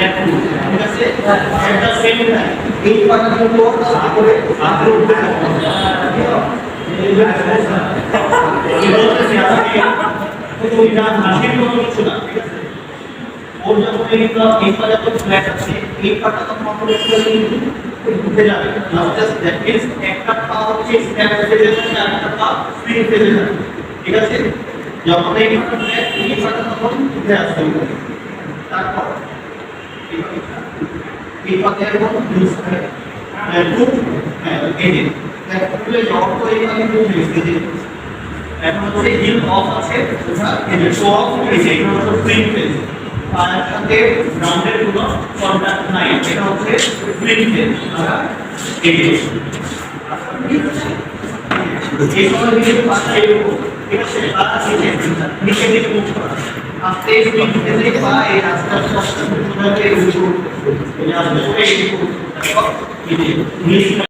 একটা সেম এই পাতাগুলো করে আগ্রহ এই বলতেছি আজকে ওইটা হাসির কোনো কিছু না ঠিক আছে এই এই এই একটা স্প্রিং ফেজে যাবে ঠিক আছে যখন এই ফ্ল্যাট এই তারপর এই পাতা এরকম ইউজ করে খুব এই যে খুলে যাওয়ার পর এই পাতা খুব ইউজ করে এখন হচ্ছে হিল অফ আছে শো অফ যে এটা হচ্ছে ফ্রি ফেজ আর সাথে গ্রাউন্ডের কোনো কন্ট্যাক্ট নাই এটা হচ্ছে ফ্রি ফেজ আমরা যে সময় দিকে পাশে আছে আর আছে নিচে দিকে মুখ করা। After being visited by a husband, he has been